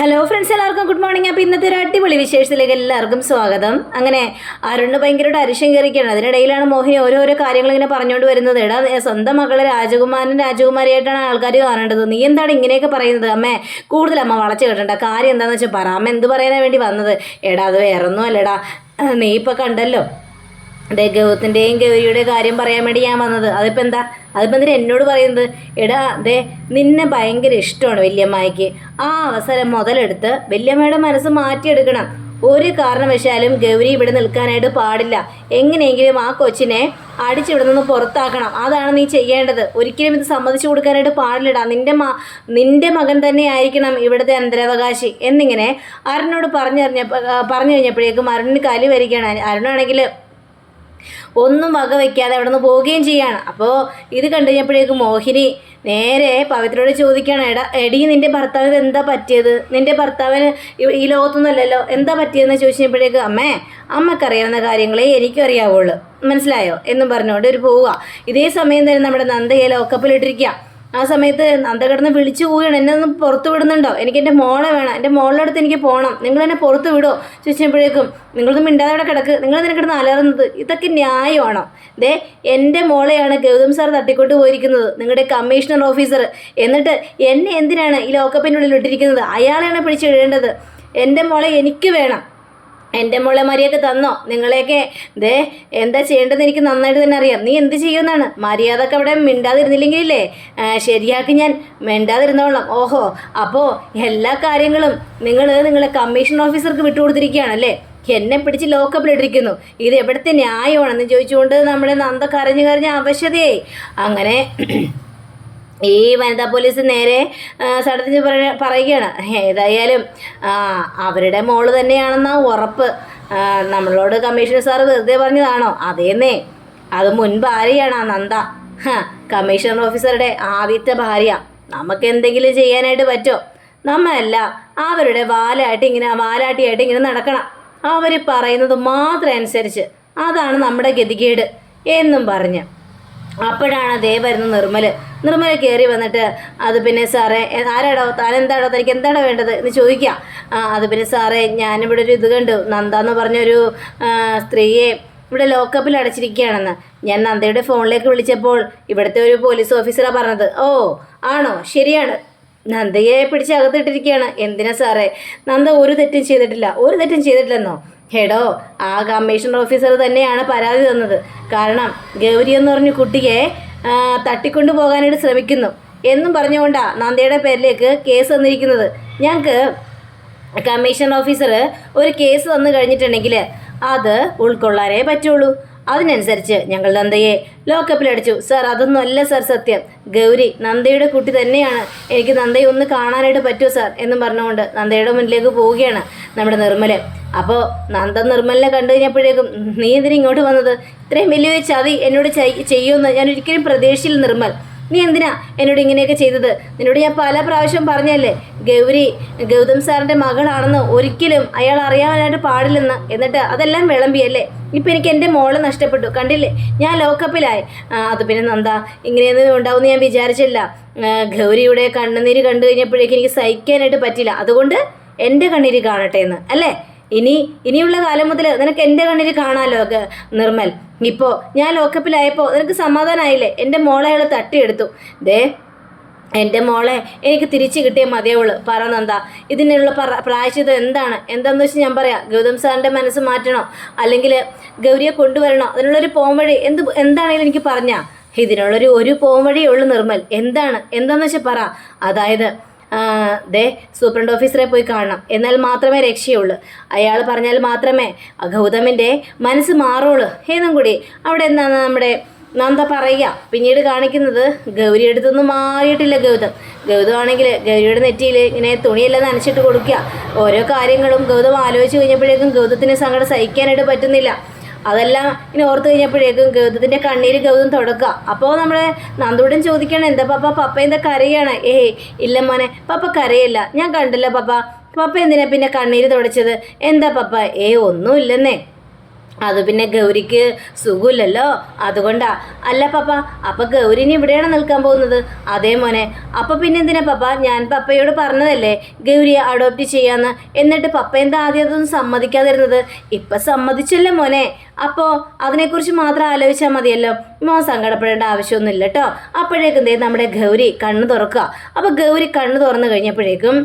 Hello friends എല്ലാവർക്കും good morning അപ്പോൾ ഇന്നത്തെ ഒരു അടിപൊളി വിശേഷത്തിലേക്ക് എല്ലാവർക്കും സ്വാഗതം. അങ്ങനെ അരുണ് ഭയങ്കരമായിട്ട് അരിശം കയറിക്കുകയാണ് അതിനിടയിലാണ് മോഹിനി ഓരോരോ കാര്യങ്ങൾ ഇങ്ങനെ പറഞ്ഞുകൊണ്ട് വരുന്നത്. എടാ സ്വന്തം മകളെ രാജകുമാരൻ രാജകുമാരിയായിട്ടാണ് ആൾക്കാർ കാണേണ്ടത്. നീ എന്താണ് ഇങ്ങനെയൊക്കെ പറയുന്നത്? അമ്മേ കൂടുതൽ അമ്മ വളച്ച് കേട്ടണ്ട. കാര്യം എന്താണെന്ന് വെച്ചാൽ പറ. അമ്മ എന്ത് പറയാനാണ് വേണ്ടി വന്നത്? എടാ അത് വേറൊന്നും അല്ലടാ നീ ഇപ്പം കണ്ടല്ലോ. ദേ ഗൗതത്തിന്റെയും ഗൗരിയുടെ കാര്യം പറയാൻ വേണ്ടി ഞാൻ വന്നത്. അതിപ്പോൾ എന്താ? അതിപ്പോൾ എന്തിനാ എന്നോട് പറയുന്നത്? എടാ അതെ നിന്നെ ഭയങ്കര ഇഷ്ടമാണ് വല്യമ്മയ്ക്ക്. ആ അവസരം മുതലെടുത്ത് വല്യമ്മയുടെ മനസ്സ് മാറ്റിയെടുക്കണം. ഒരു കാരണവശാലും ഗൗരി ഇവിടെ നിൽക്കാനായിട്ട് പാടില്ല. എങ്ങനെയെങ്കിലും ആ കൊച്ചിനെ അടിച്ചിവിടെ നിന്ന് പുറത്താക്കണം. അതാണ് നീ ചെയ്യേണ്ടത്. ഒരിക്കലും ഇത് സമ്മതിച്ചു കൊടുക്കാനായിട്ട് പാടില്ലടാ. നിന്റെ മാ നിന്റെ മകൻ തന്നെ ആയിരിക്കണം ഇവിടുത്തെ അന്തരാവകാശി. എന്നിങ്ങനെ അരുണിനോട് പറഞ്ഞറിഞ്ഞ പറഞ്ഞു കഴിഞ്ഞപ്പോഴേക്കും അരുണിന് കലി വരികയാണ്. അരുണാണെങ്കിൽ ഒന്നും വക വയ്ക്കാതെ അവിടെ നിന്ന് പോവുകയും ചെയ്യാണ്. അപ്പോൾ ഇത് കണ്ടു കഴിഞ്ഞപ്പോഴേക്കും മോഹിനി നേരെ പവിത്രയോട് ചോദിക്കുകയാണ് എടാ എടി നിന്റെ ഭർത്താവിന് എന്താ പറ്റിയത്? നിന്റെ ഭർത്താവിന് ഈ- ലോകത്തൊന്നുമല്ലല്ലോ എന്താ പറ്റിയതെന്ന് ചോദിച്ചപ്പോഴേക്ക് അമ്മേ അമ്മക്കറിയാവുന്ന കാര്യങ്ങളെ എനിക്കും അറിയാവുള്ളൂ മനസ്സിലായോ? എന്നും പറഞ്ഞുകൊണ്ട് ഒരു പോവുക. ഇതേ സമയം തന്നെ നമ്മുടെ നന്ദയെ ലോക്കപ്പിലിട്ടിരിക്കുക ആ സമയത്ത് നന്ദ വിളിച്ചു പോവുകയാണ് എന്നെ ഒന്ന് പുറത്ത് വിടുന്നുണ്ടോ? എനിക്ക് എന്റെ മോളെ വേണം. എന്റെ മോളുടെ അടുത്ത് എനിക്ക് പോകണം നിങ്ങൾ എന്നെ പുറത്ത് വിടുമോ ചോദിച്ചപ്പോഴേക്കും നിങ്ങളൊന്നും മിണ്ടാതെ അവിടെ കിടക്ക്. നിങ്ങൾ എന്തിനാ കിടന്ന് അലറുന്നത്? ഇതൊക്കെ ന്യായമാണോ? ദേ എന്റെ മോളെയാണ് ഗൗതം സാർ തട്ടിക്കൊണ്ട് പോയിരിക്കുന്നത്. നിങ്ങളുടെ കമ്മീഷണർ ഓഫീസർ എന്നിട്ട് എന്നെ എന്തിനാണ് ഈ ലോക്കപ്പിനുള്ളിൽ ഇട്ടിരിക്കുന്നത്? അയാളെയാണ് പിടിച്ചിടേണ്ടത് എന്റെ മോളെ എനിക്ക് വേണം. എന്റെ മോളെ മര്യാദ തന്നോ? നിങ്ങളെയൊക്കെ ദേ എന്താ ചെയ്യേണ്ടതെന്ന് എനിക്ക് നന്നായിട്ട് തന്നെ അറിയാം. നീ എന്ത് ചെയ്യുമെന്നാണ്? മര്യാദയ്ക്ക് അവിടെ മിണ്ടാതിരുന്നില്ലെങ്കിലേ ശരിയാക്കി ഞാൻ മിണ്ടാതിരുന്നോളാം. ഓഹോ അപ്പോൾ എല്ലാ കാര്യങ്ങളും നിങ്ങൾ നിങ്ങളെ കമ്മീഷൻ ഓഫീസർക്ക് വിട്ടുകൊടുത്തിരിക്കുകയാണല്ലേ എന്നെ പിടിച്ച് ലോക്കപ്പിലിട്ടിരിക്കുന്നു ഇത് എവിടുത്തെ ന്യായമാണെന്ന് ചോദിച്ചുകൊണ്ട് നമ്മുടെ നന്ദ കരഞ്ഞു കരഞ്ഞ അവശതയായി. അങ്ങനെ ഈ വനിതാ പോലീസ് നേരെ സടത്തിച്ച് പറയുകയാണ്. ഏതായാലും അവരുടെ മോൾ തന്നെയാണെന്ന ഉറപ്പ്. നമ്മളോട് കമ്മീഷണർ സാർ വെറുതെ പറഞ്ഞതാണോ? അതേന്നേ. അത് മുൻ ഭാര്യയാണ് ആ നന്ദ. കമ്മീഷണർ ഓഫീസറുടെ ആദ്യത്തെ ഭാര്യ. നമുക്ക് എന്തെങ്കിലും ചെയ്യാനായിട്ട് പറ്റുമോ നമ്മളല്ല അവരുടെ വാലാട്ടി ഇങ്ങനെ വാലാട്ടിയായിട്ട് ഇങ്ങനെ നടക്കണം. അവർ പറയുന്നത് മാത്രം അനുസരിച്ച് അതാണ് നമ്മുടെ ഗതികേട് എന്നും പറഞ്ഞ്. അപ്പോഴാണ് ദേ വരുന്ന നിർമ്മൽ നിർമ്മല കയറി വന്നിട്ട് അത് പിന്നെ സാറേ ആരാടോ? താൻ എന്താടോ തനിക്ക് എന്താണോ വേണ്ടത്? എന്ന് ചോദിക്കാം. അത് പിന്നെ സാറേ ഞാനിവിടെ ഒരു ഇത് കണ്ടു. നന്ദ എന്ന് പറഞ്ഞൊരു സ്ത്രീയെ ഇവിടെ ലോക്കപ്പിൽ അടച്ചിരിക്കുകയാണെന്ന്. ഞാൻ നന്ദയുടെ ഫോണിലേക്ക് വിളിച്ചപ്പോൾ ഇവിടുത്തെ ഒരു പോലീസ് ഓഫീസറാണ് പറഞ്ഞത്. ഓ ആണോ? ശരിയാണ്. നന്ദയെ പിടിച്ച് അകത്തിട്ടിരിക്കുകയാണ്. എന്തിനാ സാറേ? നന്ദ ഒരു തെറ്റും ചെയ്തിട്ടില്ല. ഒരു തെറ്റും ചെയ്തിട്ടില്ലെന്നോ? ഹെഡോ ആ കമ്മീഷണർ ഓഫീസർ തന്നെയാണ് പരാതി തന്നത്. കാരണം ഗൗരി എന്ന് പറഞ്ഞ കുട്ടിയെ തട്ടിക്കൊണ്ടു പോകാനായിട്ട് ശ്രമിക്കുന്നു. എന്നും പറഞ്ഞുകൊണ്ടാണ് നന്ദയുടെ പേരിലേക്ക് കേസ് തന്നിരിക്കുന്നത് ഞങ്ങൾക്ക് കമ്മീഷൻ ഓഫീസർ ഒരു കേസ് തന്നു കഴിഞ്ഞിട്ടുണ്ടെങ്കിൽ അത് ഉൾക്കൊള്ളാനേ പറ്റുള്ളൂ. അതിനനുസരിച്ച് ഞങ്ങൾ നന്ദയെ ലോക്കപ്പിൽ ലോക്കപ്പിലടിച്ചു സാർ അതൊന്നും അല്ല സാർ സത്യം. ഗൗരി നന്ദയുടെ കുട്ടി തന്നെയാണ്. എനിക്ക് നന്ദയെ ഒന്ന് കാണാനായിട്ട് പറ്റുമോ സാർ? എന്നും പറഞ്ഞുകൊണ്ട് നന്ദയുടെ മുന്നിലേക്ക് പോവുകയാണ് നമ്മുടെ നിർമ്മൽ. അപ്പോൾ നന്ദ നിർമ്മലിനെ കണ്ടു കഴിഞ്ഞപ്പോഴേക്കും നീ എന്തിനാ ഇങ്ങോട്ട് വന്നത്? ഇത്രയും വലിയൊരു ചതി എന്നോട് ചെയ്- ചെയ്യുമെന്ന് ഞാൻ ഒരിക്കലും പ്രതീക്ഷയിൽ നിർമ്മൽ. നീ എന്തിനാ എന്നോട് ഇങ്ങനെയൊക്കെ ചെയ്തത്? നിന്നോട് ഞാൻ പല പ്രാവശ്യം പറഞ്ഞല്ലേ ഗൗരി ഗൗതം സാറിന്റെ മകളാണെന്ന് ഒരിക്കലും അയാൾ അറിയാനായിട്ട് പാടില്ലെന്ന്. എന്നിട്ട് അതെല്ലാം വിളമ്പിയല്ലേ? ഇപ്പം എനിക്ക് എന്റെ മോൾ നഷ്ടപ്പെട്ടു. കണ്ടില്ലേ? ഞാൻ ലോക്കപ്പിലായി. അത് പിന്നെ നന്ദാ ഇങ്ങനെയൊന്നും ഉണ്ടാവും ഞാൻ വിചാരിച്ചില്ല. ഗൗരിയുടെ കണ്ണുനീര് കണ്ടു കഴിഞ്ഞപ്പോഴേക്കും എനിക്ക് സഹിക്കാനായിട്ട് പറ്റില്ല അതുകൊണ്ട് എന്റെ കണ്ണീര് കാണട്ടെ എന്ന് അല്ലേ? ഇനി ഇനിയുള്ള കാലം മുതൽ നിനക്ക് എന്റെ കണ്ണിൽ കാണാമല്ലോ നിർമ്മൽ ഇപ്പോൾ ഞാൻ ലോക്കപ്പിലായപ്പോൾ നിനക്ക് സമാധാനമായില്ലേ എന്റെ മോളെ അയാൾ തട്ടിയെടുത്തു. ദേ എന്റെ മോളെ എനിക്ക് തിരിച്ചു കിട്ടിയേ മതിയുള്ളൂ പറ നന്ദ ഇതിനുള്ള പറ പ്രായശ്ചിത്തം എന്താണ്? എന്താണെന്ന് വെച്ചാൽ ഞാൻ പറയാം. ഗൗതം സാറിന്റെ മനസ്സ് മാറ്റണോ? അല്ലെങ്കിൽ ഗൗരിയെ കൊണ്ടുവരണോ? അതിനുള്ളൊരു പോംവഴി എന്ത് എന്താണെങ്കിലും എനിക്ക് പറഞ്ഞാ. ഇതിനുള്ളൊരു ഒരു പോംവഴിയേ ഉള്ളൂ നിർമ്മൽ. എന്താണ്? എന്താണെന്ന് വെച്ചാൽ പറ. അതായത് ദേ സൂപ്രണ്ട് ഓഫീസറെ പോയി കാണണം. എന്നാൽ മാത്രമേ രക്ഷയുള്ളൂ. അയാൾ പറഞ്ഞാൽ മാത്രമേ ഗൗതമിന്റെ മനസ്സ് മാറുള്ളൂ. എന്നും കൂടി. അവിടെ എന്താണ് നമ്മുടെ നന്ദ പറയുക? പിന്നീട് കാണിക്കുന്നത് ഗൗരി അടുത്തൊന്നും മാറിയിട്ടില്ല ഗൗതം. ഗൗതം ആണെങ്കിൽ ഗൗരിയുടെ നെറ്റിയിൽ ഇങ്ങനെ തുണിയെല്ലാം നനച്ചിട്ട് കൊടുക്കുക. ഓരോ കാര്യങ്ങളും ഗൗതം ആലോചിച്ച് കഴിഞ്ഞപ്പോഴേക്കും ഗൗതത്തിന് സങ്കടം സഹിക്കാനായിട്ട് പറ്റുന്നില്ല. അതെല്ലാം ഇനി ഓർത്ത് കഴിഞ്ഞപ്പോഴേക്കും ഗൗതത്തിന്റെ കണ്ണീര് ഗൗതം തുടക്കുക. അപ്പോൾ നമ്മളെ നന്ദുടൻ ചോദിക്കണം എന്താ പപ്പ? പപ്പ എന്താ കരയാണ്? ഏയ് ഇല്ല മോനെ പപ്പ കരയല്ല. ഞാൻ കണ്ടില്ല പപ്പ. പപ്പ എന്തിനാ പിന്നെ കണ്ണീര് തുടച്ചത്? എന്താ പപ്പ? ഏ ഒന്നുമില്ലെന്നേ. അത് പിന്നെ ഗൗരിക്ക് സുഖമില്ലല്ലോ? അതുകൊണ്ടാ. അല്ല പപ്പ അപ്പൊ ഗൗരിനി ഇവിടെയാണ് നിൽക്കാൻ പോകുന്നത്. അതേ മോനെ. അപ്പൊ പിന്നെ എന്തിനാ പപ്പ? ഞാൻ പപ്പയോട് പറഞ്ഞതല്ലേ ഗൗരിയെ അഡോപ്റ്റ് ചെയ്യാന്ന്. എന്നിട്ട് പപ്പ എന്താ ആദ്യം അതൊന്നും സമ്മതിക്കാതിരുന്നത്? ഇപ്പൊ സമ്മതിച്ചല്ലേ മോനെ? അപ്പോൾ അതിനെക്കുറിച്ച് മാത്രം ആലോചിച്ചാൽ മതിയല്ലോ. മോൻ സങ്കടപ്പെടേണ്ട ആവശ്യമൊന്നുമില്ല കേട്ടോ അപ്പോഴേക്കും ദേ നമ്മുടെ ഗൗരി കണ്ണ് തുറക്കുക അപ്പോൾ ഗൗരി കണ്ണ് തുറന്നു കഴിഞ്ഞപ്പോഴേക്കും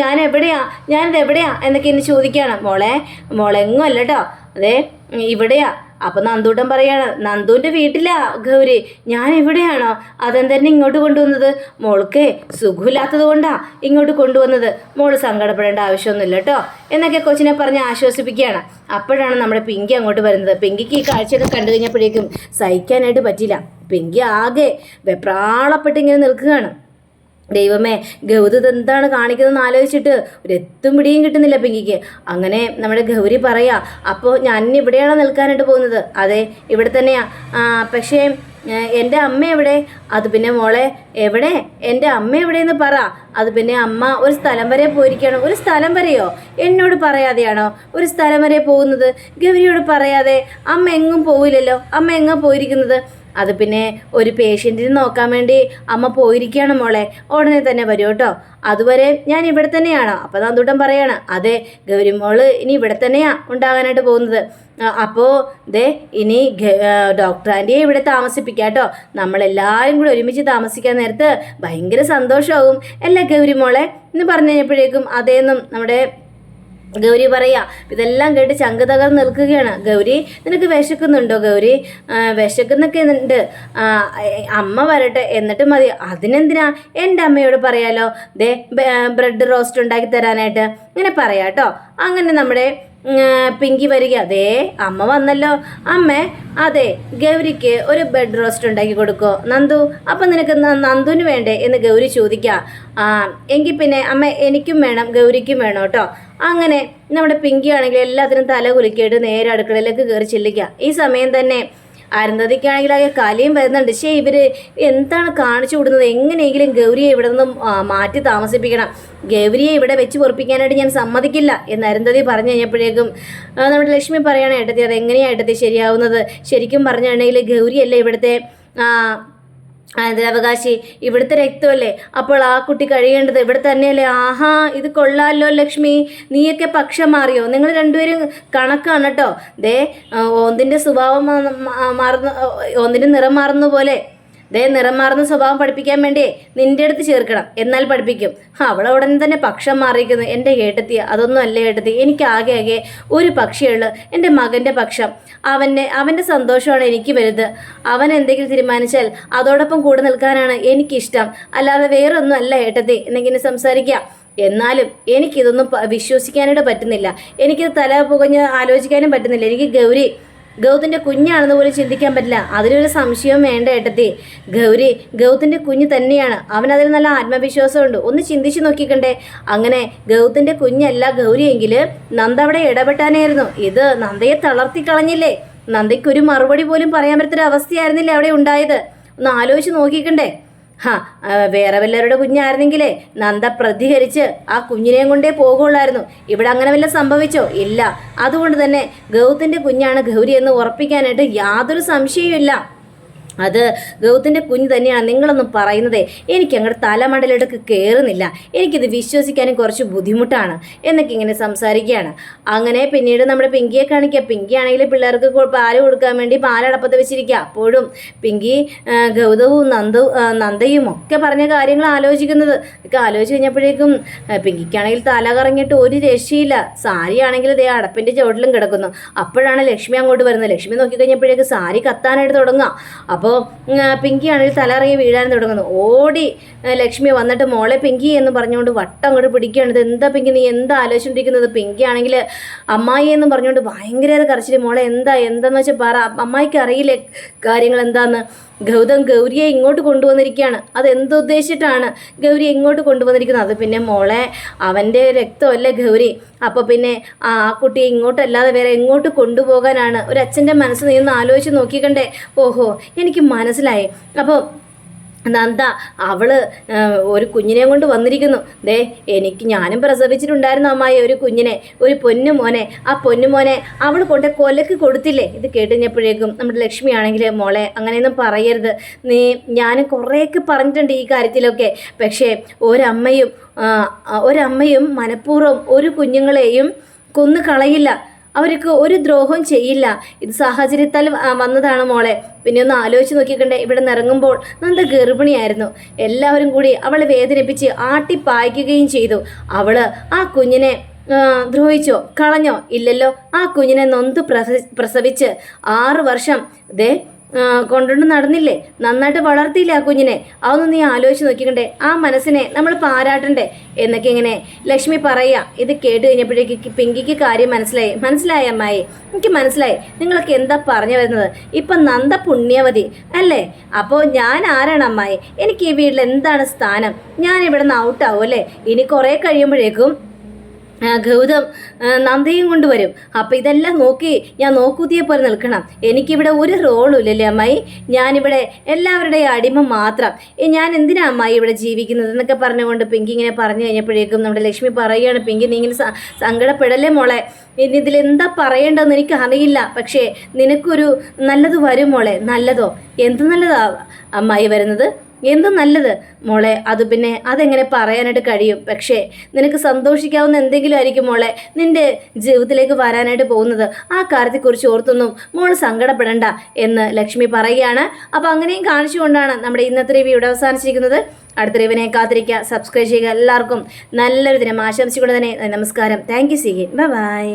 ഞാൻ എവിടെയാ ഞാനിത് എവിടെയാ എന്നൊക്കെ ഇനി ചോദിക്കുകയാണ്. മോളെ മോളെങ്ങും അല്ല കേട്ടോ അതെ ഇവിടെയാ. അപ്പൊ നന്ദൂട്ടൻ പറയാണ് നന്ദുവിന്റെ വീട്ടിലാ ഗൗരി. ഞാൻ എവിടെയാണോ അതെന്തന്നെ ഇങ്ങോട്ട് കൊണ്ടുവന്നത്? മോൾക്ക് സുഖമില്ലാത്തത് കൊണ്ടാ ഇങ്ങോട്ട് കൊണ്ടുവന്നത്. മോൾ സങ്കടപ്പെടേണ്ട ആവശ്യമൊന്നുമില്ല കേട്ടോ. എന്നൊക്കെ കൊച്ചിനെ പറഞ്ഞ് ആശ്വസിപ്പിക്കുകയാണ്. അപ്പോഴാണ് നമ്മുടെ പിങ്കി അങ്ങോട്ട് വരുന്നത്. പിങ്കിക്ക് ഈ കാഴ്ചയൊക്കെ കണ്ടു കഴിഞ്ഞപ്പോഴേക്കും സഹിക്കാനായിട്ട് പറ്റില്ല പിങ്കി ആകെ വെപ്രാളപ്പെട്ടിങ്ങനെ നിൽക്കുകയാണ്. ദൈവമേ ഗൗരി എന്താണ് കാണിക്കുന്നതെന്ന് ആലോചിച്ചിട്ട് ഒരു എത്തും പിടിയും കിട്ടുന്നില്ല പിങ്കിക്ക്. അങ്ങനെ നമ്മുടെ ഗൗരി പറയാ അപ്പോൾ ഞാൻ ഇവിടെയാണ് നിൽക്കാനായിട്ട് പോകുന്നത്? അതെ ഇവിടെ തന്നെയാ. പക്ഷേ എന്റെ അമ്മ എവിടെ? അത് പിന്നെ മോളെ എവിടെ? എന്റെ അമ്മ എവിടെയെന്ന് പറ. അത് പിന്നെ അമ്മ ഒരു സ്ഥലം വരെ പോയിരിക്കുകയാണ്. ഒരു സ്ഥലം വരെയോ? എന്നോട് പറയാതെയാണോ ഒരു സ്ഥലം വരെ പോകുന്നത്? ഗൗരിയോട് പറയാതെ അമ്മ എങ്ങും പോവില്ലല്ലോ. അമ്മ എങ്ങാ പോയിരിക്കുന്നത്? അത് പിന്നെ ഒരു പേഷ്യന്റിനെ നോക്കാൻ വേണ്ടി അമ്മ പോയിരിക്കുകയാണ് മോളെ. ഉടനെ തന്നെ വരും കേട്ടോ. അതുവരെ ഞാൻ ഇവിടെ തന്നെയാണോ. അപ്പോൾ നന്ദൂട്ടൻ പറയാണ് അതെ ഗൗരി മോൾ ഇനി ഇവിടെ തന്നെയാ ഉണ്ടാകാനായിട്ട് പോകുന്നത്. അപ്പോൾ ദേ ഇനി ഡോക്ടർ ആന്റിയെ ഇവിടെ താമസിപ്പിക്കാം കേട്ടോ. നമ്മളെല്ലാവരും കൂടി ഒരുമിച്ച് താമസിക്കാൻ നേരത്ത് ഭയങ്കര സന്തോഷമാകും. അല്ലേ ഗൗരി മോളെ? എന്ന് പറഞ്ഞു കഴിഞ്ഞപ്പോഴേക്കും അതേന്നും നമ്മുടെ ഗൗരി പറയാ ഇതെല്ലാം കേട്ട് ചങ്ക് തകർന്ന് നിൽക്കുകയാണ്. ഗൗരി നിനക്ക് വിശക്കുന്നുണ്ടോ ഗൗരി? വിശക്കുന്നൊക്കെ ഉണ്ട്. അമ്മ വരട്ടെ. എന്നിട്ട് മതി. അതിനെന്തിനാ എന്റെ അമ്മയോട് പറയാലോ? ദേ ബ്രെഡ് റോസ്റ്റ് ഉണ്ടാക്കി തരാനായിട്ട്. ഇങ്ങനെ പറയാട്ടോ. അങ്ങനെ നമ്മുടെ പിങ്കി വരിക. അതേ അമ്മ വന്നല്ലോ. അമ്മേ അതെ ഗൗരിക്ക് ഒരു ബെഡ് റോസ്റ്റ് ഉണ്ടാക്കി കൊടുക്കോ. നന്ദു അപ്പം നിനക്ക് നന്ദുവിന് വേണ്ടേ എന്ന് ഗൗരി ചോദിക്കാം. ആ എങ്കിൽ പിന്നെ അമ്മ എനിക്കും വേണം ഗൗരിക്കും വേണം കേട്ടോ. അങ്ങനെ നമ്മുടെ പിങ്കി ആണെങ്കിൽ എല്ലാത്തിനും തല കുലുക്കിയിട്ട് നേരെ അടുക്കളയിലേക്ക് കയറി ചെല്ലിക്കുക ഈ സമയം തന്നെ അരുന്ധതിക്കാണെങ്കിൽ അയാൾ കലയും വരുന്നുണ്ട്. പക്ഷേ ഇവർ എന്താണ് കാണിച്ചു കൊടുക്കുന്നത്? എങ്ങനെയെങ്കിലും ഗൗരിയെ ഇവിടെ നിന്നും മാറ്റി താമസിപ്പിക്കണം. ഗൗരിയെ ഇവിടെ വെച്ച് പൊറപ്പിക്കാനായിട്ട് ഞാൻ സമ്മതിക്കില്ല എന്ന് അരുന്ധതി പറഞ്ഞു കഴിഞ്ഞപ്പോഴേക്കും നമ്മുടെ ലക്ഷ്മി പറയാണ് ഏട്ടത്തി അത് എങ്ങനെയാണ് ഏട്ടത്തി ശരിയാവുന്നത്? ശരിക്കും പറഞ്ഞാണെങ്കിൽ ഗൗരിയല്ല ഇവിടുത്തെ അനന്തരാവകാശി ഇവിടുത്തെ രക്തമല്ലേ? അപ്പോൾ ആ കുട്ടി കഴിയേണ്ടത് ഇവിടെ തന്നെയല്ലേ? ആഹാ ഇത് കൊള്ളാമല്ലോ ലക്ഷ്മി. നീയൊക്കെ പക്ഷം മാറിയോ? നിങ്ങൾ രണ്ടുപേരും കണക്കാണ് കേട്ടോ. ദേ ഓന്തിന്റെ സ്വഭാവം മാറുന്ന ഓന്തിന്റെ നിറം മാറുന്ന പോലെ. ദേ നിറം സ്വഭാവം പഠിപ്പിക്കാൻ വേണ്ടി നിന്റെ അടുത്ത് ചേർക്കണം. എന്നാൽ പഠിപ്പിക്കും. അവളെ ഉടനെ തന്നെ പക്ഷം മാറിയിരിക്കുന്നു. എന്റെ ഏട്ടത്തി അതൊന്നും അല്ല ഏട്ടത്തി. എനിക്ക് ആകെ ആകെ ഒരു പക്ഷിയുള്ളൂ എന്റെ മകന്റെ പക്ഷം. അവന്റെ അവന്റെ സന്തോഷമാണ് എനിക്ക് വലുത്. അവൻ എന്തെങ്കിലും തീരുമാനിച്ചാൽ അതോടൊപ്പം കൂടെ നിൽക്കാനാണ് എനിക്കിഷ്ടം. അല്ലാതെ വേറൊന്നും അല്ല ഏട്ടത്തി. എന്നെങ്കിലും സംസാരിക്കാം എന്നാലും എനിക്കിതൊന്നും വിശ്വസിക്കാനായിട്ട് പറ്റുന്നില്ല. എനിക്കിത് തല പുകഞ്ഞ് ആലോചിക്കാനും പറ്റുന്നില്ല. എനിക്ക് ഗൗരി ഗൗതന്റെ കുഞ്ഞാണെന്ന് പോലും ചിന്തിക്കാൻ പറ്റില്ല. അതിലൊരു സംശയവും വേണ്ട ഏട്ടത്തി. ഗൗരി ഗൗതന്റെ കുഞ്ഞ് തന്നെയാണ്. അവൻ അതിൽ നല്ല ആത്മവിശ്വാസമുണ്ട്. ഒന്ന് ചിന്തിച്ചു നോക്കിക്കണ്ടേ. അങ്ങനെ ഗൗതന്റെ കുഞ്ഞല്ല ഗൗരിയെങ്കിൽ നന്ദ അവിടെ ഇടപെട്ടാനായിരുന്നു. ഇത് നന്ദയെ തളർത്തി കളഞ്ഞില്ലേ? നന്ദയ്ക്ക് ഒരു മറുപടി പോലും പറയാൻ പറ്റാത്തൊരു അവസ്ഥയായിരുന്നില്ലേ അവിടെ ഉണ്ടായത്? ഒന്ന് ആലോചിച്ച് നോക്കിക്കണ്ടേ. ഹാ വേറെ വല്ലവരുടെ കുഞ്ഞായിരുന്നെങ്കിലേ നന്ദ പ്രതികരിച്ച് ആ കുഞ്ഞിനെയും കൊണ്ടേ പോകുള്ളായിരുന്നു. ഇവിടെ അങ്ങനെ വല്ല സംഭവിച്ചോ? ഇല്ല. അതുകൊണ്ട് തന്നെ ഗൗതന്റെ കുഞ്ഞാണ് ഗൗരി എന്ന് ഉറപ്പിക്കാനായിട്ട് യാതൊരു സംശയവും അത് ഗൗതന്റെ കുഞ്ഞ് തന്നെയാണ് നിങ്ങളൊന്നും പറയുന്നതേ. എനിക്ക് അങ്ങോട്ട് തലമണ്ടലെടുക്ക് കയറുന്നില്ല എനിക്കിത് വിശ്വസിക്കാനും കുറച്ച് ബുദ്ധിമുട്ടാണ്. എന്നൊക്കെ ഇങ്ങനെ സംസാരിക്കുകയാണ്. അങ്ങനെ പിന്നീട് നമ്മുടെ പിങ്കിയെ കാണിക്കുക. പിങ്കി ആണെങ്കിൽ പിള്ളേർക്ക് പാൽ കൊടുക്കാൻ വേണ്ടി പാലടപ്പത്ത് വെച്ചിരിക്കുക. അപ്പോഴും പിങ്കി ഗൗതവും നന്ദു നന്ദയും ഒക്കെ പറഞ്ഞ കാര്യങ്ങൾ ആലോചിക്കുന്നത്. ഒക്കെ ആലോചിച്ച് കഴിഞ്ഞപ്പോഴേക്കും പിങ്കിക്കാണെങ്കിൽ തല കറങ്ങിയിട്ട് ഒരു രക്ഷയില്ല. സാരി ആണെങ്കിൽ ദേ അടപ്പിന്റെ ചുവട്ടിലും കിടക്കുന്നു. അപ്പോഴാണ് ലക്ഷ്മി അങ്ങോട്ട് വരുന്നത്. ലക്ഷ്മി നോക്കി കഴിഞ്ഞപ്പോഴേക്കും സാരി കത്താനായിട്ട് തുടങ്ങുക. അപ്പോൾ പിങ്കി ആണെങ്കിൽ തലറങ്ങി വീഴാൻ തുടങ്ങുന്നു. ഓടി ലക്ഷ്മി വന്നിട്ട് മോളെ പിങ്കി എന്ന് പറഞ്ഞുകൊണ്ട് വട്ടം അങ്ങോട്ട് പിടിക്കുകയാണ്. ഇത് എന്താ പിങ്കി? നീ എന്താ ആലോചിച്ചുകൊണ്ടിരിക്കുന്നത് പിങ്കി ആണെങ്കിൽ അമ്മായി എന്ന് പറഞ്ഞുകൊണ്ട് ഭയങ്കര കരച്ചിൽ മോളെ എന്താ? എന്താന്ന് വെച്ചാൽ പറ. അമ്മായിക്ക് അറിയില്ലേ കാര്യങ്ങൾ എന്താന്ന് ഗൗതം ഗൗരിയെ ഇങ്ങോട്ട് കൊണ്ടുവന്നിരിക്കുകയാണ്. അത് എന്തുദ്ദേശിച്ചിട്ടാണ് ഗൗരി ഇങ്ങോട്ട് കൊണ്ടുവന്നിരിക്കുന്നത്? അത് പിന്നെ മോളെ അവന്റെ രക്തമല്ലേ ഗൗരി? അപ്പോൾ പിന്നെ ആ കുട്ടിയെ ഇങ്ങോട്ടല്ലാതെ വേറെ എങ്ങോട്ട് കൊണ്ടുപോകാനാണ്? ഒരു അച്ഛന്റെ മനസ്സ് നീ ഒന്ന് ആലോചിച്ച് നോക്കിക്കണ്ടേ? ഓഹോ എനിക്ക് മനസ്സിലായി. അപ്പോൾ നന്ദ അവൾ ഒരു കുഞ്ഞിനെ കൊണ്ട് വന്നിരിക്കുന്നു. ദേ എനിക്ക് ഞാനും പ്രസവിച്ചിട്ടുണ്ടായിരുന്നു അമ്മായി ഒരു കുഞ്ഞിനെ ഒരു പൊന്നു മോനെ. ആ പൊന്നു മോനെ അവൾ കൊണ്ട് കൊലക്ക് കൊടുത്തില്ലേ? ഇത് കേട്ടുകഴിഞ്ഞപ്പോഴേക്കും നമ്മുടെ ലക്ഷ്മിയാണെങ്കിൽ മോളെ അങ്ങനെയൊന്നും പറയരുത്. നീ ഞാൻ കുറേയൊക്കെ പറഞ്ഞിട്ടുണ്ട് ഈ കാര്യത്തിലൊക്കെ. പക്ഷേ ഒരമ്മയും ഒരമ്മയും മനഃപൂർവം ഒരു കുഞ്ഞുങ്ങളെയും കൊന്നു കളയില്ല. അവർക്ക് ഒരു ദ്രോഹവും ചെയ്യില്ല. ഇത് സാഹചര്യത്താൽ വന്നതാണ് മോളെ. പിന്നെ ഒന്ന് ആലോചിച്ച് നോക്കിക്കണ്ടേ ഇവിടെ നിറങ്ങുമ്പോൾ നന്ദ ഗർഭിണിയായിരുന്നു. എല്ലാവരും കൂടി അവളെ വേദനിപ്പിച്ച് ആട്ടിപ്പായ്ക്കുകയും ചെയ്തു. അവൾ ആ കുഞ്ഞിനെ ദ്രോഹിച്ചോ കളഞ്ഞോ ഇല്ലല്ലോ. ആ കുഞ്ഞിനെ നൊന്ത് പ്രസവിച്ച് ആറ് വർഷം ദേ കൊണ്ടുകൊണ്ട് നടന്നില്ലേ? നന്നായിട്ട് വളർത്തിയില്ലേ ആ കുഞ്ഞിനെ? അതൊന്നും നീ ആലോചിച്ച് നോക്കിക്കണ്ടേ. ആ മനസ്സിനെ നമ്മൾ പാരാട്ടണ്ടേ? എന്നൊക്കെ ഇങ്ങനെ ലക്ഷ്മി പറയുക. ഇത് കേട്ട് കഴിഞ്ഞപ്പോഴേക്ക് പിങ്കിക്ക് കാര്യം മനസ്സിലായി. മനസ്സിലായി അമ്മായി. എനിക്ക് മനസ്സിലായി. നിങ്ങളൊക്കെ എന്താ പറഞ്ഞു വരുന്നത്? ഇപ്പം നന്ദ പുണ്യവതി അല്ലേ? അപ്പോൾ ഞാൻ ആരാണ് അമ്മായി? എനിക്ക് ഈ വീട്ടിൽ എന്താണ് സ്ഥാനം? ഞാൻ ഇവിടെ നിന്ന് ഔട്ടാവും അല്ലേ? ഇനി കുറേ കഴിയുമ്പോഴേക്കും ഗൗതം നന്ദയും കൊണ്ടുവരും. അപ്പം ഇതെല്ലാം നോക്കി ഞാൻ നോക്കൂത്തിയെ പോലെ നിൽക്കണം. എനിക്കിവിടെ ഒരു റോളും ഇല്ലല്ലേ അമ്മായി? ഞാനിവിടെ എല്ലാവരുടെയും അടിമ മാത്രം. ഞാൻ എന്തിനാ അമ്മായി ഇവിടെ ജീവിക്കുന്നത് എന്നൊക്കെ പറഞ്ഞുകൊണ്ട് പിങ്കി ഇങ്ങനെ പറഞ്ഞു കഴിഞ്ഞപ്പോഴേക്കും നമ്മുടെ ലക്ഷ്മി പറയുകയാണ് പിങ്കി നീ ഇങ്ങനെ സങ്കടപ്പെടല്ലേ മോളെ? ഇനി ഇതിൽ എന്താ പറയേണ്ടതെന്ന് എനിക്ക് അറിയില്ല. പക്ഷേ നിനക്കൊരു നല്ലത് വരും മോളെ. നല്ലതോ? എന്ത് നല്ലതാ അമ്മായി വരുന്നത്? എന്ത് നല്ലത്? മോളെ അത് പിന്നെ അതെങ്ങനെ പറയാനായിട്ട് കഴിയും? പക്ഷേ നിനക്ക് സന്തോഷിക്കാവുന്ന എന്തെങ്കിലും ആയിരിക്കും മോളെ നിന്റെ ജീവിതത്തിലേക്ക് വരാനായിട്ട് പോകുന്നത്. ആ കാര്യത്തെക്കുറിച്ച് ഓർത്തൊന്നും മോൾ സങ്കടപ്പെടണ്ട എന്ന് ലക്ഷ്മി പറയുകയാണ്. അപ്പോൾ അങ്ങനെയും കാണിച്ചുകൊണ്ടാണ് നമ്മുടെ ഇന്നത്തെ റിവ്യൂ ഇവിടെ അവസാനിച്ചിരിക്കുന്നത്. അടുത്ത റിവിനെ കാത്തിരിക്കുക. സബ്സ്ക്രൈബ് ചെയ്യുക. എല്ലാവർക്കും നല്ലൊരു ദിനം ആശംസിച്ചുകൊണ്ട് തന്നെ നമസ്കാരം. Thank you C by